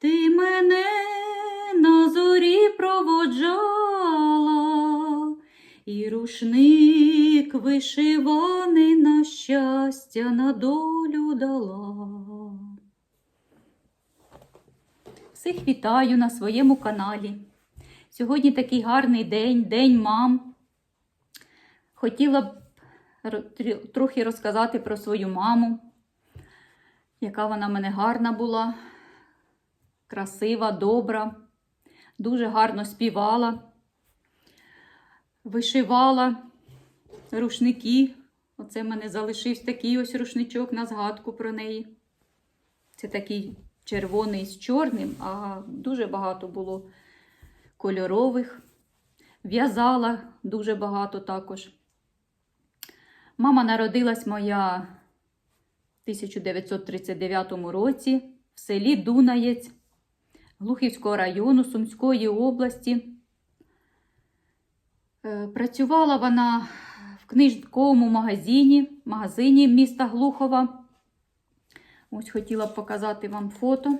Ти мене на зорі проводжала, і рушник вишиваний на щастя на долю дала. Всіх вітаю на своєму каналі. Сьогодні такий гарний день, день мам. Хотіла б трохи розказати про свою маму, яка вона мене гарна була красива, добра, дуже гарно співала, вишивала рушники. Оце в мене залишився такий ось рушничок на згадку про неї. Це такий червоний з чорним, а дуже багато було кольорових. В'язала дуже багато також. Мама народилась моя в 1939 році в селі Дунаєць Глухівського району Сумської області. Е, Працювала вона в книжковому магазині, магазині міста Глухова. Ось хотіла показати вам фото.